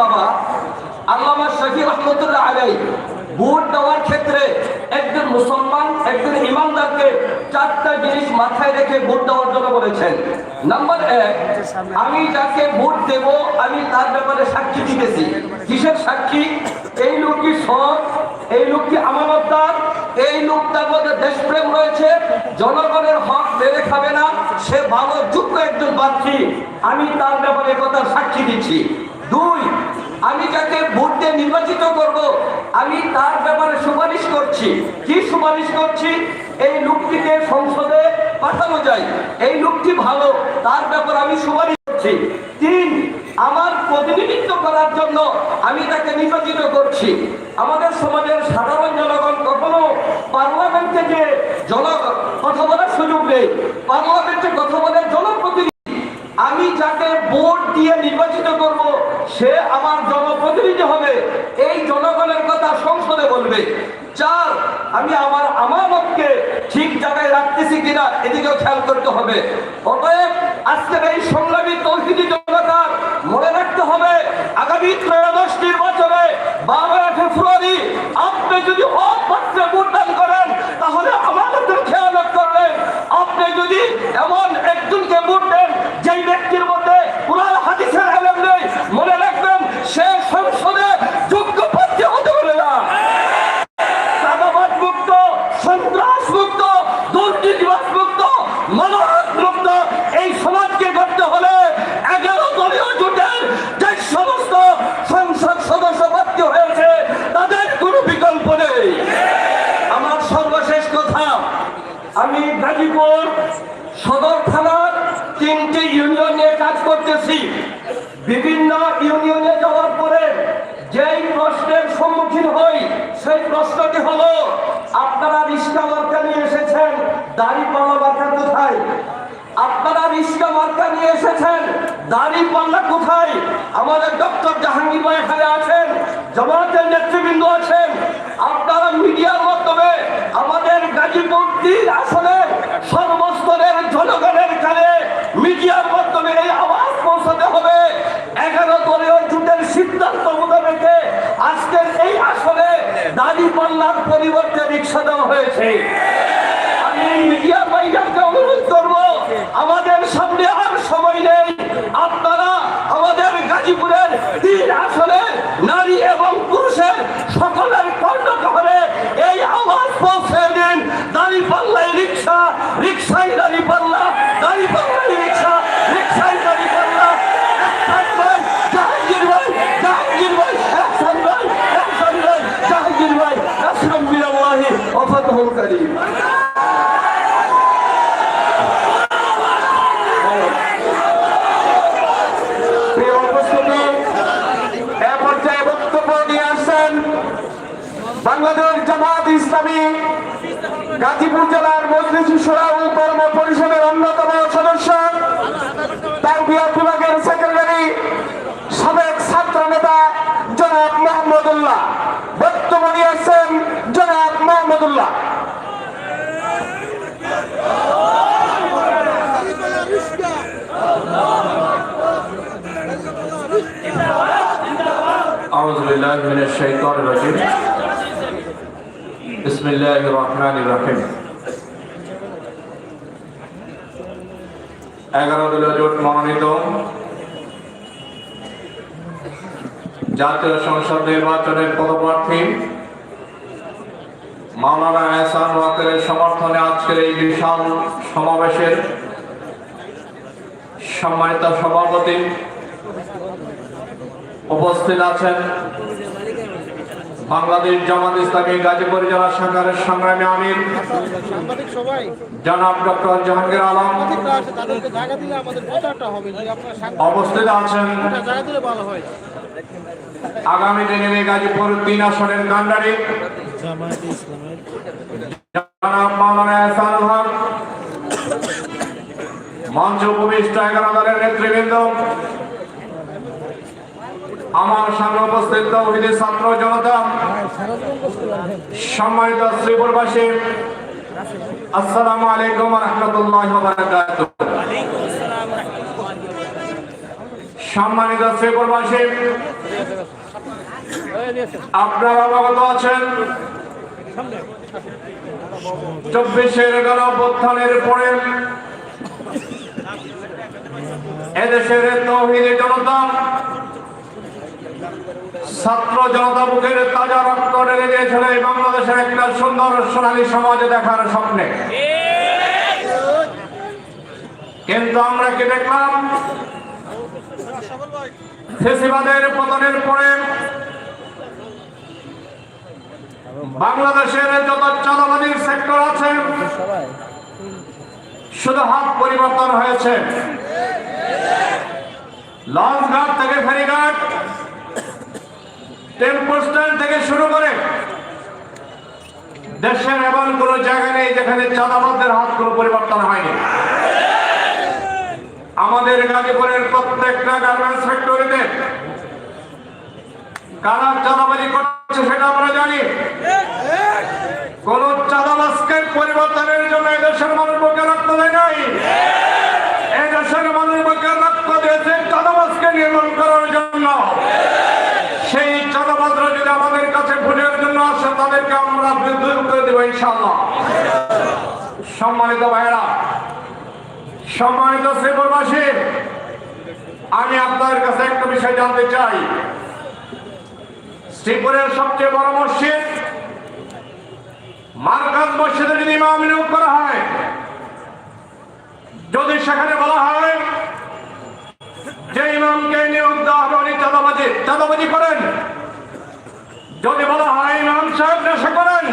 বাবা, আল্লামা রহমতুল্লাহ আলাই ভোট দেওয়ার ক্ষেত্রে একজন মুসলমান, একজন ইমানদারকে চারটা জিনিস মাথায় রেখে ভোট দেওয়ার জন্য বলেছেন। নাম্বার এক, আমি যাকে ভোট দেব, আমি তার ব্যাপারে সাক্ষী দিতেছি। কিসের সাক্ষী? এই লোকটি সৎ? এই লোকটি আমানতদার? এই লোকটার মধ্যে দেশপ্রেম রয়েছে, জনগণের হক মেরে খাবে না, সে ভালো, যোগ্য একজন প্রার্থী। আমি তার ব্যাপারে কথা সাক্ষী দিচ্ছি। দুই আমি যাকে ভোট নির্বাচিত করব, আমি তার ব্যাপারে সুপারিশ করছি। কি সুপারিশ করছি? এই লোকটিকে সংসদে পাঠানো যায়। এই লোকটি ভালো, তার ব্যাপারে আমি সুপারিশ করছি। তিন, আমার প্রতিনিধিত্ব করার জন্য আমি তাকে নির্বাচিত করছি। আমাদের সমাজের সাধারণ জনগণ কখনো পার্লামেন্টে যে জন, কথা বলার সুযোগ নেই। পার্লামেন্টে কথা বলে জনপ্রতিনিধি। আমি যাকে ভোট দিয়ে নির্বাচিত করব সে আমার জনপ্রতিনিধি হবে। এই জনগণের কথা সংসদে বলবে। চার আমি আমার আমানতকে ঠিক জায়গায় রাখতেছি কিনা এদিকেও খেয়াল করতে হবে। অতএব আজকের এই সংগ্রামী তৌহিদি জনতার মনে রাখতে হবে, আগামী ত্রয়োদশ নির্বাচনে বারোই ফেব্রুয়ারি আপনি যদি অপাত্রে ভোটদান করেন, তাহলে আমাদের খেয়াল করবেন। আপনি যদি এমন একজনকে ভোট দেন যেই ব্যক্তির মধ্যে কোরআন হাদিসের এলেম নেই মনে রাখবেন সে সংসদে যোগ্য প্রার্থী হতে পারে না চাঁদাবাদ মুক্ত সন্ত্রাস মুক্ত দুর্নীতিবাদ মুক্ত মানবাদ মুক্ত এই সমাজকে করতে হলে এগারো দলীয় জোটের যে সমস্ত সংসদ সদস্য প্রার্থী হয়েছে তাদের কোনো বিকল্প নেই আমার সর্বশেষ কথা আমি গাজীপুর সদর থানার তিনটি ইউনিয়ন নিয়ে কাজ করতেছি বিভিন্ন ইউনিয়নে যাওয়ার পরে যেই প্রশ্নের সম্মুখীন হই সেই প্রশ্নটি হলো আপনারা রিস্কা মার্কা নিয়ে এসেছেন দাড়ি পাল্লা মার্কা কোথায় আপনারা রিস্কা মার্কা নিয়ে এসেছেন। দাড়ি পাল্লা কোথায়? আমাদের ডক্টর জাহাঙ্গীর ভাই এখানে আছেন, জামাতের নেতৃবৃন্দ আছেন। আপনারা মিডিয়ার মাধ্যমে আমাদের গাজীপুর তিন আসলে সর্বস্তরের জনগণের কানে মিডিয়ার মাধ্যমে এই আওয়াজ পৌঁছাতে হবে। এগারো দলীয় জুটের সিদ্ধান্ত মোতাবেকে আজকের এই আসলে দাড়ি পাল্লার পরিবর্তে রিক্সা দেওয়া হয়েছে। আমি মিডিয়া ভাইদেরকে অনুরোধ করব, আমাদের সামনে আর সময় নেই আপনারা আমাদের তিন আসলে নারী এবং পুরুষের সকলের কর্ণকহরে এই আওয়াজ পৌঁছে দিন। দাঁড়িয়ে পাল্লাই রিক্সা রিক্সাই দাড়ি পাল্লা দাড়ি পাল্লাই রিক্সা রিক্সাই দাড়ি পাল্লা একসাথ ভাই, জাহাঙ্গীর ভাই জাহাঙ্গীর ভাই একসাথ ভাই একসাথ ভাই জাহাঙ্গীর ভাই আসলাম বিরাল্লাহি ওফাতহুল করিম প্রিয় উপস্থিতি এ পর্যায়ে বক্তব্য নিয়ে আসছেন বাংলাদেশ জামাত ইসলামী গাজীপুর জেলার মজলিস সুরা ও কর্ম পরিষদের অন্যতম সদস্য তারবিয়া বিভাগের সেক্রেটারি সাবেক ছাত্র নেতা জনাব মোহাম্মদুল্লাহ বক্তব্য নিয়ে আসছেন জনাব মোহাম্মদুল্লাহ أعوذ بالله من الشيطان الرجيم বিসমিল্লাহ রহমান রাহিম এগারো জোট মনোনীত। জাতীয় সংসদ নির্বাচনের পদপ্রার্থী মাওলানা এহসান ওয়াকের সমর্থনে আজকের এই বিশাল সমাবেশের সম্মানিত সভাপতি উপস্থিত আছেন বাংলাদেশ জামাত ইসলামী গাজীপুর জেলা শাখার সংগ্রামী আমির। সবাই। জনাব ডক্টর জাহাঙ্গীর আলম। অবস্থিত আছেন। ভালো হয়। আগামী দিনে এই গাজীপুর তিন আসনের কান্ডারি জনাব মাওলানা এহসানুল হক মঞ্চ উপবিষ্ট এগারো দলের নেতৃবৃন্দ। আমার সামনে উপস্থিত তৌহিদি ছাত্র জনতা, সম্মানিত শ্রীপুরবাসী, আসসালামু আলাইকুম রহমতুল্লাহ সম্মানিত শ্রীপুরবাসী, আপনারা অবগত আছেন চব্বিশের গণ অভ্যুত্থানের পরে এদেশের তৌহিদি জনতা ছাত্র জনতা বুকের তাজা রক্ত ঢেলে দিয়েছিল এই বাংলাদেশের একটা সুন্দর সোনালী সমাজ দেখার স্বপ্নে। কিন্তু আমরা কি দেখলাম? ফেসিবাদের পতনের পরে বাংলাদেশের যত চাঁদাবাদীর সেক্টর আছে, শুধু হাত পরিবর্তন হয়েছে। লঞ্চ ঘাট থেকে ফেরিঘাট টেম্পো স্ট্যান্ড থেকে শুরু করে দেশের এমন কোনো জায়গা নেই যেখানে চাঁদাবাদদের হাত কোনো পরিবর্তন হয়নি। আমাদের গাজীপুরের প্রত্যেকটা গার্মেন্টস ফ্যাক্টরিতে কারা চাঁদাবাজি করছে সেটা আমরা জানি। কোন চাঁদাবাজকে পরিবর্তনের জন্য এদেশের মানুষ বুকে রক্ত দেয় নাই। এদেশের মানুষ বুকে রক্ত দিয়েছে চাঁদাবাজকে নির্মূল করার জন্য সেই চাঁদাবাজরা যদি আমাদের কাছে ভোটের জন্য আসে তাদেরকে আমরা দূর করে দেবো ইনশাল্লাহ সম্মানিত ভাইয়েরা, সম্মানিত শ্রীপুরবাসী, আমি আপনাদের কাছে একটা বিষয় জানতে চাই। শ্রীপুরের সবচেয়ে বড় মসজিদ, মার্কাজ মসজিদে যদি ইমাম নিয়োগ করা হয়, যদি সেখানে বলা হয় যে ইমামকে নিয়োগ দেওয়া হবে, উনি চাঁদাবাজি চাঁদাবাজি করেন যদি বলা হয় ইমাম সাহেব নেশা করেন,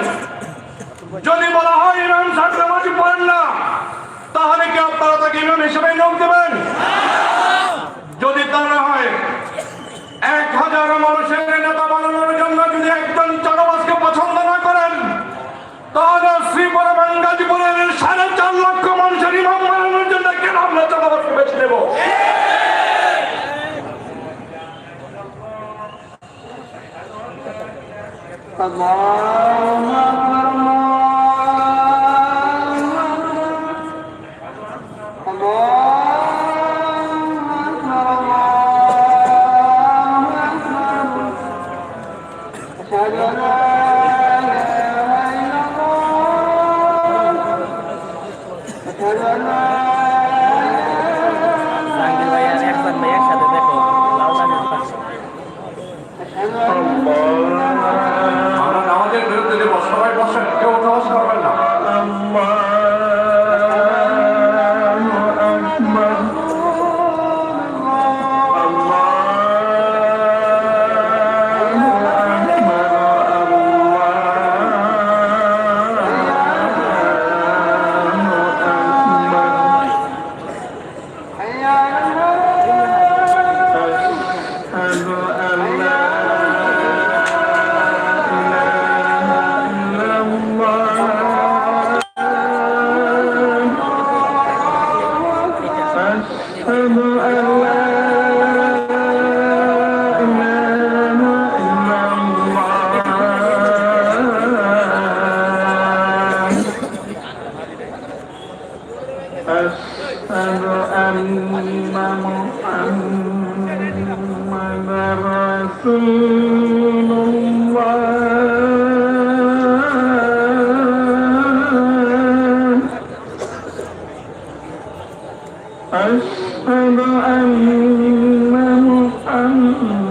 যদি বলা হয় ইমাম সাহেব নামাজি পড়েন না, তাহলে কি আপনারা তাকে ইমাম হিসেবে নিয়োগ দেবেন? যদি তা না হয়, এক হাজার মানুষের নেতা বানানোর জন্য যদি একজন চাঁদাবাজকে পছন্দ না করেন, তাহলে শ্রীপুর এবং গাজীপুরের সাড়ে চার লক্ষ মানুষের ইমাম বানানোর জন্য কেন আমরা চাঁদাবাজকে বেছে নেব? জাহাঙ্গীর أشهد أن محمد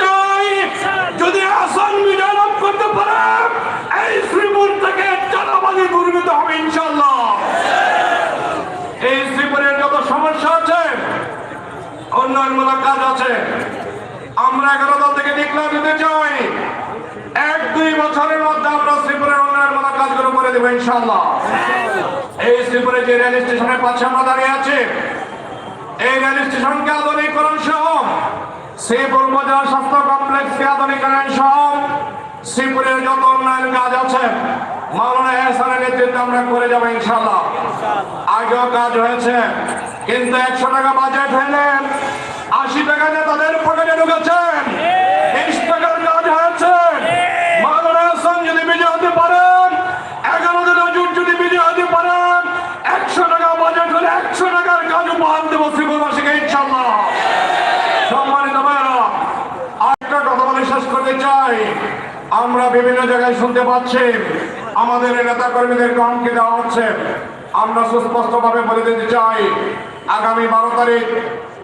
চাই। যদি হাসান বিজয় লাভ করতে পারে, এই শ্রীপুর থেকে চাঁদাবাজি দুর্নীত হবে ইনশাল্লাহ এই শ্রীপুরের যত সমস্যা আছে, উন্নয়নমূলক কাজ আছে, আমরা এগারো দল থেকে ডিক্লার দিতে চাই। এক দুই বছরের মধ্যে আমরা শ্রীপুরের উন্নয়নমূলক কাজগুলো করে দেবো ইনশাল্লাহ এই শ্রীপুরে যে রেল স্টেশনের পাশে আমরা দাঁড়িয়ে আছি, এই রেল স্টেশনকে আধুনিকরণ সহ শ্রীপুর বাজার স্বাস্থ্য কমপ্লেক্সকে আধুনিকরণ সহ শ্রীপুরের যত উন্নয়ন কাজ আছে আমরা ইনশাল্লাহ আগেও কিন্তু একশো টাকা বাজেট আশি টাকা ঢুকেছেন টাকার হতে পারেন হতে পারেন, একশো টাকা বাজেট হলে একশো টাকার কাজ উপহার দেবো শ্রীপুরবাসীকে ইনশাল্লাহ সম্মানিত ভাইরা আরেকটা কথা বলে শেষ আমরা বিভিন্ন জায়গায় শুনতে পাচ্ছি, আমাদের নেতা কর্মীদেরকে হুমকি দেওয়া হচ্ছে। আমরা সুস্পষ্ট ভাবে বলে দিতে চাই, আগামী বারো তারিখ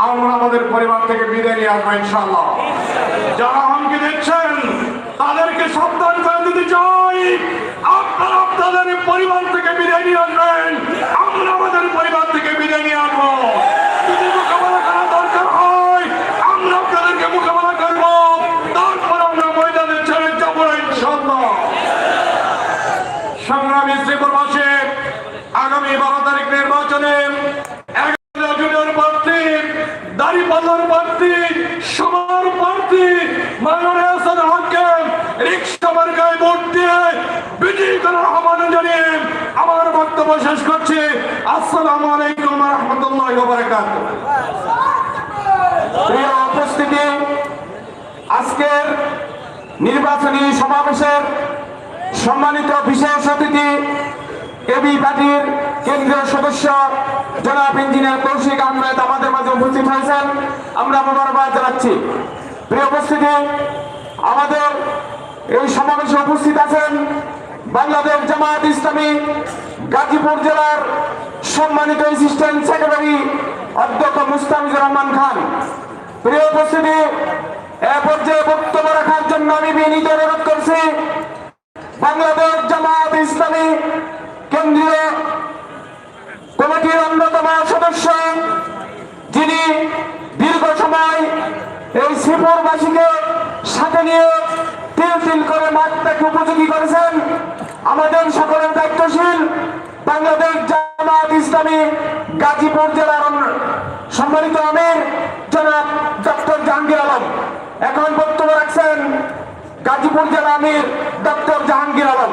আমরা আমাদের পরিবার থেকে বিদায় নিয়ে আসব ইনশাল্লাহ যারা হুমকি দিচ্ছেন, তাদেরকে সাবধান করে দিতে চাই আপনারা আপনাদের পরিবার থেকে বিদায় নিয়ে আসবেন আমরা আমাদের পরিবার থেকে বিদায় নিয়ে আসব যদি মোকাবেলা করা দরকার হয় আমরা আপনাদেরকে মোকাবেলা করব তারপর আমরা ময়দানে ছেড়ে যাব ইনশাল্লাহ সংগ্রামী শ্রীপুরবাসী আগামী বারো তারিখ নির্বাচনে এগারো জনের প্রার্থী দাড়িপাল্লার প্রার্থী সবার প্রার্থী মাননীয় হাসান হককে রিক্সা মার্কায় ভোট দিয়ে বিজয়ী করার আহ্বান জানিয়ে আমার বক্তব্য শেষ করছি। আসসালামু আলাইকুম রহমতুল্লাহ উপস্থিতি, আজকের নির্বাচনী সমাবেশের সম্মানিত বিশেষ অতিথি এবি পার্টির কেন্দ্রীয় সদস্য জনাব ইঞ্জিনিয়ার কৌশিক আহমেদ আমাদের মাঝে উপস্থিত হয়েছেন। আমরা মোবারকবাদ জানাচ্ছি। প্রিয় উপস্থিতি, আমাদের এই সমাবেশে উপস্থিত আছেন বাংলাদেশ জামায়াত ইসলামী গাজীপুর জেলার সম্মানিত অ্যাসিস্ট্যান্ট সেক্রেটারি অধ্যক্ষ মুস্তাফিজুর রহমান খান। প্রিয় উপস্থিতি, এ পর্যায়ে বক্তব্য রাখার জন্য আমি বিনীত অনুরোধ করছি, বাংলাদেশ জামায়াত ইসলামী কেন্দ্রীয় কমিটির অন্যতম সদস্য, যিনি দীর্ঘ সময় এই শ্রীপুরবাসীকে সাথে নিয়ে তিল তিল করে মাঠটাকে উপযোগী করেছেন। আমাদের সকলের দায়িত্বশীল বাংলাদেশ জামাত ইসলামী গাজীপুর জেলার সম্মানিত আমির জনাব ডক্টর জাহাঙ্গীর আলম। এখন বক্তব্য রাখছেন গাজীপুর জেলা আমির ডক্টর জাহাঙ্গীর আলম।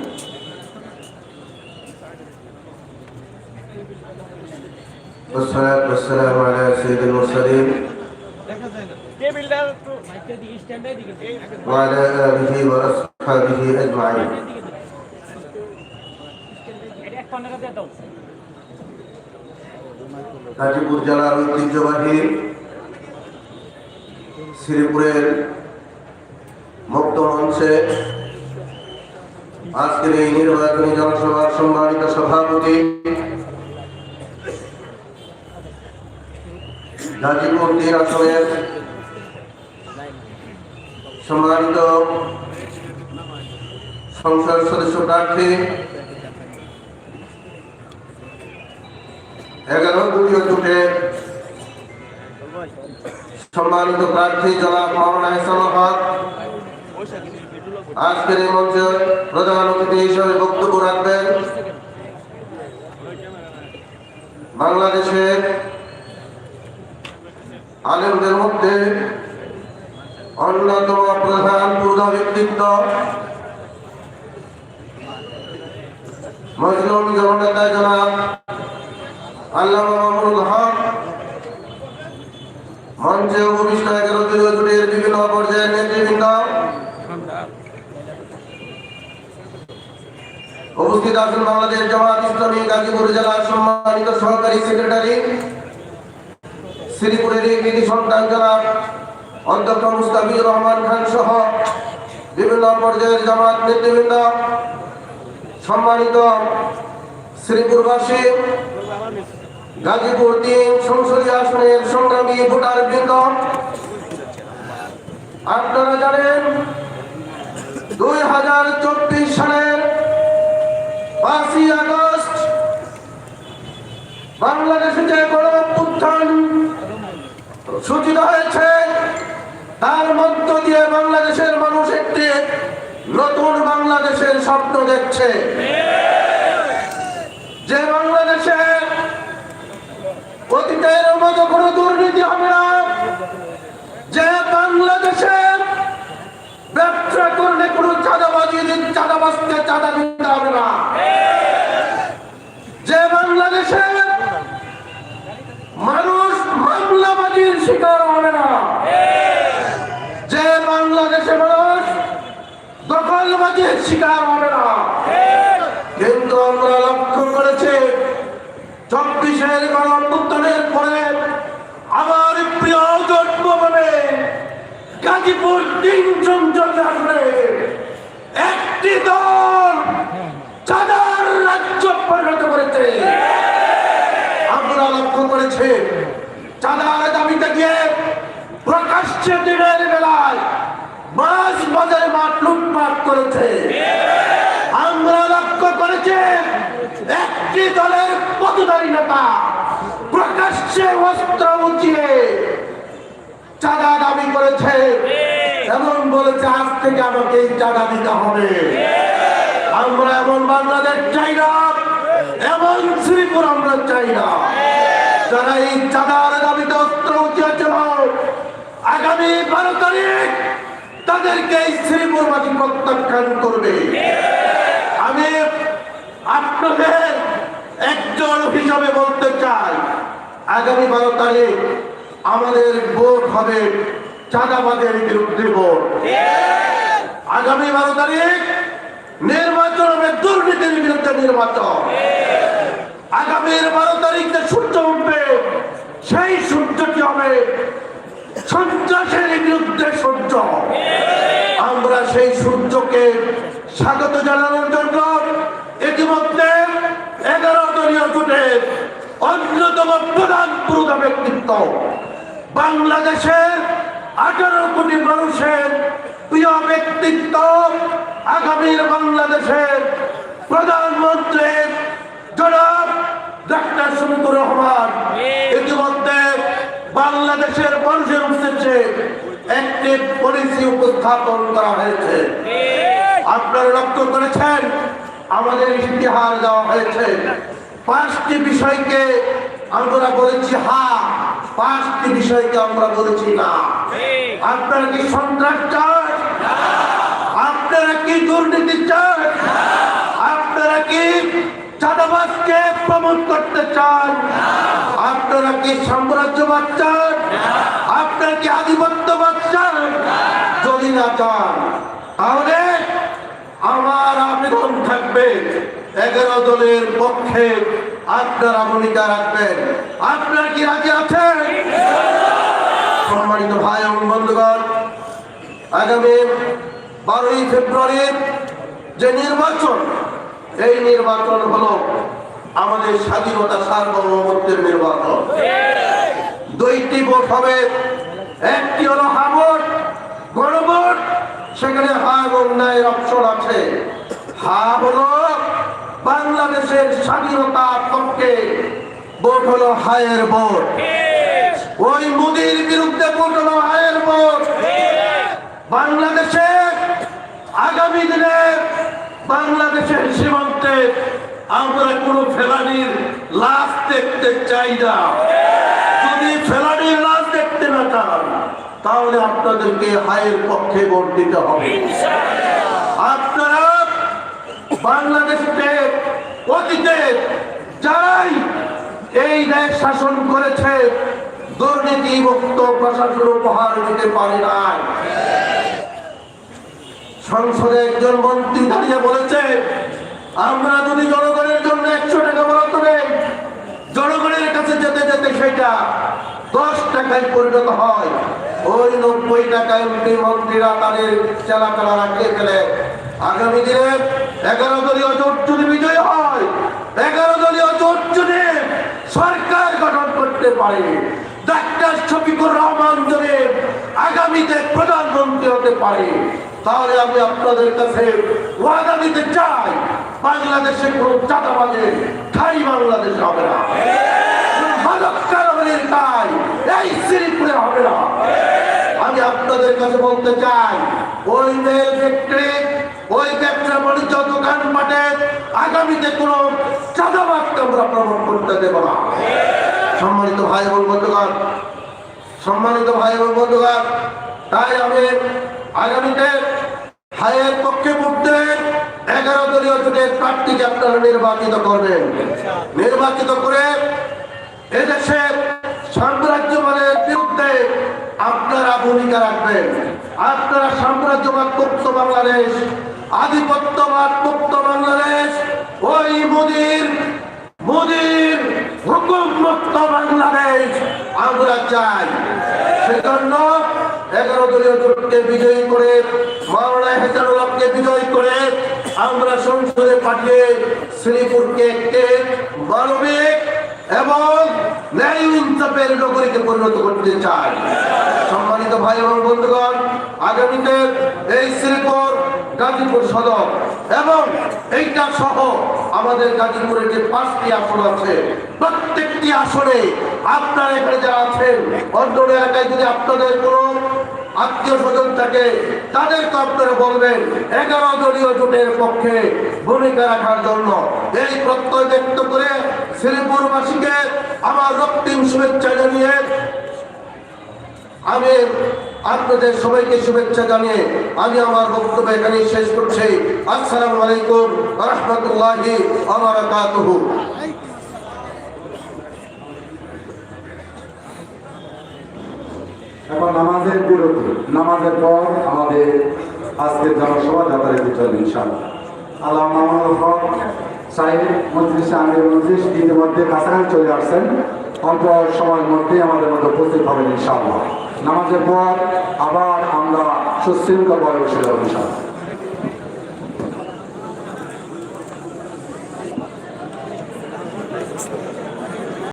والصلاة والسلام على سيد المرسلين টেবিলটা একটু وعلى آله وأصحابه أجمعين গাজীপুর জেলার ঐতিহ্যবাহী শ্রীপুরের মুক্ত মঞ্চে আজকের এই নির্বাচনী জনসভার সম্মানিত সভাপতি গাজীপুর তিন আসনের সম্মানিত সংসদ সদস্য প্রার্থী এগারো দলীয় জোটে সম্মানিত প্রার্থী জনাব মাওলানা এহসানুল হক আজকের এই মঞ্চে প্রধান অতিথি হিসেবে বক্তব্য রাখবেন বাংলাদেশের আলেমদের মধ্যে অন্যতম প্রধান পূর্ণ ব্যক্তিত্ব মজলুম জননেতা জনাব আল্লামা মামুনুল হক। মঞ্চে উপবিষ্ট এগারো দলীয় জোটের বিভিন্ন পর্যায়ের নেতৃবৃন্দ উপস্থিত আছেন বাংলাদেশ জামাত ইসলামী গাজীপুর জেলার সম্মানিত সহকারী সেক্রেটারি শ্রীপুরের এই সন্তান জনাব অধ্যক্ষ মুস্তাফিজুর রহমান খান সহ বিভিন্ন পর্যায়ের জামাত নেতৃবৃন্দ, সম্মানিত শ্রীপুরবাসী, গাজীপুর তিন সংসদীয় আসনের সংগ্রামী ভোটার বৃন্দ, আপনারা জানেন দুই হাজার চব্বিশ সালের পাঁচই আগস্ট বাংলাদেশে যে বড় উত্থান সূচিত হয়েছে, তার মধ্য দিয়ে বাংলাদেশের মানুষ একটি নতুন বাংলাদেশের স্বপ্ন দেখছে। যে বাংলাদেশে অতীতের মতো কোনো দুর্নীতি হবে না, যে বাংলাদেশে ব্যবসা করলে কোনো চাঁদাবাজি, চাঁদাবাজকে চাঁদা দিতে হবে না। যে বাংলাদেশে মানুষ মামলাবাজির শিকার হবে না। যে বাংলাদেশে মানুষ দখলবাজির শিকার হবে না। কিন্তু আমরা লক্ষ্য করেছি, চব্বিশের গণঅভ্যুত্থানের পরে আমার প্রিয় জন্ম বলে গাজীপুর তিন সংসদ আসবে। একটি দল চাঁদার রাজ্য পরিণত করেছে। আমরা লক্ষ্য করেছি চাঁদার দাবিতে গিয়ে প্রকাশ্যে দিনের বেলায় মাছ বাজারে মাঠ লুটপাট করেছে। আমরা লক্ষ্য করেছি একটি দলের পদধারী নেতা প্রকাশ্যে অস্ত্র উঁচিয়ে চাঁদা দাবি করেছে এবং বলেছে, আজ থেকে আমাকে চাঁদা দিতে হবে। আমরা এমন বাংলাদেশ চাই না, এমন শ্রীপুর আমরা চাই না। যারা এই চাঁদার দাবিতে অস্ত্র উঁচিয়েছিল আগামী বারো তারিখ তাদেরকে এই শ্রীপুরবাসী প্রত্যাখ্যান করবে। আমি আপনাদের একজন হিসাবে বলতে চাই, আগামী বারো তারিখ আমাদের ভোট হবে চাঁদাবাদের বিরুদ্ধে ভোট। আগামী বারো তারিখ নির্বাচন হবে দুর্নীতির বিরুদ্ধে নির্বাচন। আগামীর বারো তারিখে সূর্য উঠবে, সেই সূর্যটি হবে সন্ত্রাসের বিরুদ্ধে সূর্য। আমরা সেই সূর্যকে স্বাগত জানানোর জন্য ইতিমধ্যে এগারো দলীয় জোটের অন্যতম প্রধান পুরোধা ব্যক্তিত্ব, বাংলাদেশের আঠারো কোটি মানুষের প্রিয় ব্যক্তিত্ব, আগামীর বাংলাদেশের প্রধানমন্ত্রী জনাব ডাক্তার শমীদুর রহমান ইতিমধ্যে বাংলাদেশের মানুষের উদ্দেশ্যে একটি পলিসি উপস্থাপন করা হয়েছে। আপনারা লক্ষ্য করেছেন আমাদের ইতিহাস দেওয়া হয়েছে। পাঁচটি বিষয়কে আমরা বলেছি হা পাঁচটি বিষয়কে আমরা বলেছি না। আপনারা কি সন্ত্রাস চান? আপনারা কি দুর্নীতি চান? আপনারা কি চাঁদাবাজকে প্রমোট করতে চান। আপনারা কি সাম্রাজ্যবাদ চান? আপনারা কি আধিপত্যবাদ চান? যদি না চান, তাহলে আমার আবেদন থাকবে। এগারো দলের পক্ষে আপনারা ভূমিকা রাখবেন। আপনারা কি রাজি আছেন? সম্মানিত ভাই এবং বন্ধুগণ, আগামী বারোই ফেব্রুয়ারির যে নির্বাচন এই নির্বাচন হলো আমাদের স্বাধীনতা সার্বভৌমত্বের নির্বাচন। দুইটি ভোট হবে, একটি হলো হা ভোট গণভোট, সেখানে হা এবং ন্যায়ের অপশন আছে। হা হলো বাংলাদেশের স্বাধীনতা পক্ষে, ভোট হলো হায়ের ভোট। ওই মোদির বিরুদ্ধে ভোট হলো হায়ের ভোট। বাংলাদেশে আগামী দিনে বাংলাদেশের সীমান্তে আমরা কোনো ফেলানির লাশ দেখতে চাই না। যদি ফেলানির লাশ দেখতে না চান, তাহলে আপনাদেরকে হায়ের পক্ষে ভোট দিতে হবে। আপনারা বাংলাদেশকে অতীতে যারাই এই দেশ শাসন করেছে, দুর্নীতি মুক্ত প্রশাসন উপহার দিতে পারে নাই। সংসদে একজন মন্ত্রী দাঁড়িয়ে বলেছে, আমরা যদি জনগণের জন্য একশো টাকা বরাদ্দ দেই, জনগণের কাছে যেতে যেতে সেটা দশ টাকায় পরিণত হয়। ওই নব্বই টাকায় মন্ত্রীরা তাদের চালা চালা রাখিয়ে ফেলে। আগামী দিনে এগারো দলীয় জোট যদি বিজয় হয়, এগারো দলীয় জোট যদি সরকার গঠন করতে পারে, ডাক্তার শফিকুর রহমান যদি আগামীতে প্রধানমন্ত্রী হতে পারে তাহলে আমি আপনাদের কাছে ওয়াদা দিতে চাই, বাংলাদেশে কোনো চাঁদাবাজের ঠাই বাংলাদেশ হবে না। হবে না। আমি আপনাদের কাছে বলতে চাই, ওই ওই দোকান আগামীতে কোনো আমরা করতে সম্মানিত ভাই এবং বন্ধুগণ, সম্মানিত ভাই এবং বন্ধুগণ, তাই আমি আগামীতে হায়ের পক্ষে পড়তে এগারো দলীয় জোটের প্রার্থীকে আপনারা নির্বাচিত করবেন। নির্বাচিত করে এদেশের সাম্রাজ্যবাদের বিরুদ্ধে আপনারা ভূমিকা রাখবেন। আপনারা সাম্রাজ্যবাদ মুক্ত বাংলাদেশ, আধিপত্যবাদ মুক্ত বাংলাদেশ, ওই মোদির মোদির হুকুম মুক্ত বাংলাদেশ আমরা চাই। সেজন্য এগারো দলীয় জোটকে বিজয়ী করে, মাওলানা হেসানুল্লাহকে বিজয়ী করে আমরা সংসদে পাঠিয়ে শ্রীপুরকে একটি মানবিক এবং ন্যায় ইনসাফের নগরীকে পরিণত করতে চাই। সম্মানিত ভাই এবং বন্ধুগণ, আগামীতে এই শ্রীপুর গাজীপুর সদর এবং এইটা সহ আমাদের গাজীপুরের যে পাঁচটি আসন আছে, প্রত্যেকটি আসনে আপনার এখানে যারা আছেন অন্য এলাকায় যদি আপনাদের কোনো আত্মীয় স্বজন থাকে তাদেরকে আপনারা বলবেন, এগারো দলীয় জোটের পক্ষে ভূমিকা রাখার জন্য। এই প্রত্যয় ব্যক্ত করে শ্রীপুরবাসীকে আমার রক্তিম শুভেচ্ছা জানিয়ে আমি আপনাদের সবাইকে শুভেচ্ছা জানিয়ে আমি আমার বক্তব্য এখানে শেষ করছি। আসসালামু আলাইকুম রহমতুল্লাহি আবরাকাতুহু এখন নামাজের বিরতি। নামাজের পর আমাদের আজকের জনসভা যাতায়াত চলবে ইনশাআল্লাহ। আল্লাহ হক সাহেব মন্ত্রী আমির মন্ত্রী ইতিমধ্যে কাছাকাছি চলে আসছেন। অল্প সময়ের মধ্যেই আমাদের মধ্যে উপস্থিত হবেন ইনশাআল্লাহ। নামাজের পর আবার আমরা সুশৃঙ্খল যাব ইনশাআল্লাহ।